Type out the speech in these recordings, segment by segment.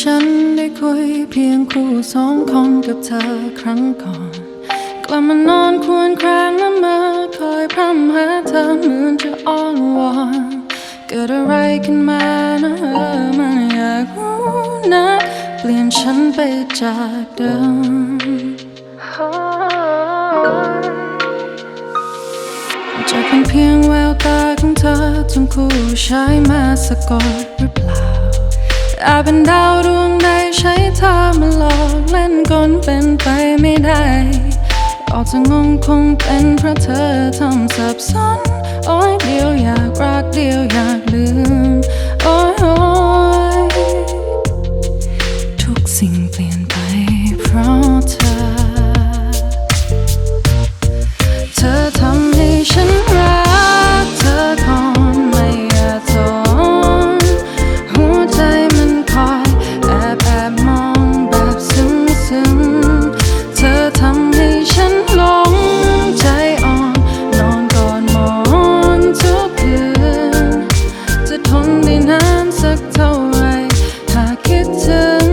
ฉันได้คุยเพียงคู่สองคนกับเธอครั้งก่อน กลับมานอนควรครางละเมอคอยพร่ำหาเธอเหมือนจะอ้อนวอน เกิดอะไรขึ้นมานะเออมันอยากรู้นะเปลี่ยนฉันไปจากเดิมจะเป็นเพียงแววตาของเธอจนคู่ใช้มาสะกดหรือเปล่า อาจเป็นดาวดวงใดใช้เธอมาหลอกเล่นกลเป็นไปไม่ได้ ออกจะงงคงเป็นเพราะเธอทำสับสนโอ้ยเดียวอยากรักเดียวอยากลืม นานสักเท่าไหรหากคิดถึง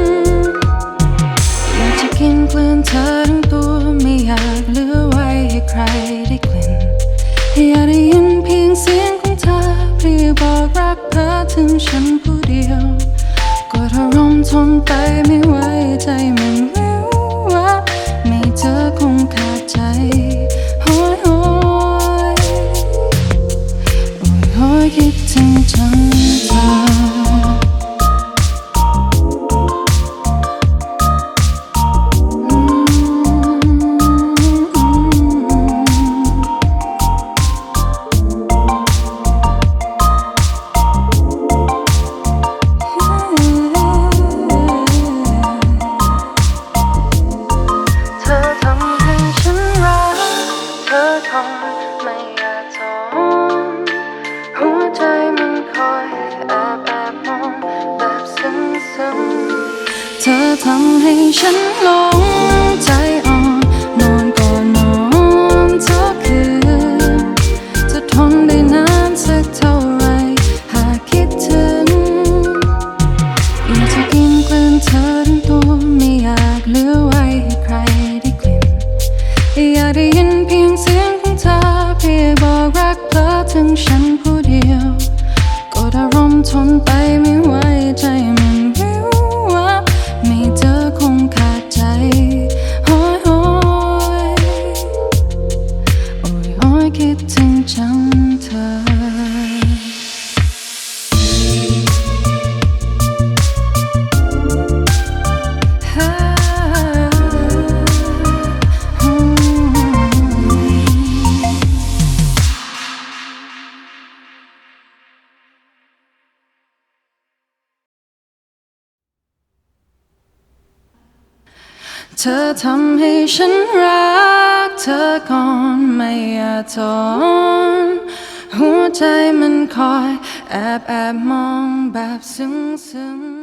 อยากจะกินกลืนเธอทั้งตัวไม่อยากเหลือไว้ให้ใครได้กลิ่นอยากได้ยินเพียงเสียงของเธอเพียงบอกรักเธอถึงฉันผู้เดียวกดอารมณ์ทนไป เธอทำให้ฉันหลงใจอ่อน นอนก่อนนอนทุกคืนจะทนได้นานสักเท่าไรหากคิดถึงอยากจะกินกลืนเธอ คิดถึงจังเธอ เธอทำให้ฉันรัก เธอก่อนไม่อาทนหัวใจมันคอย แอบแอบมองแบบซึ้งซึ้ง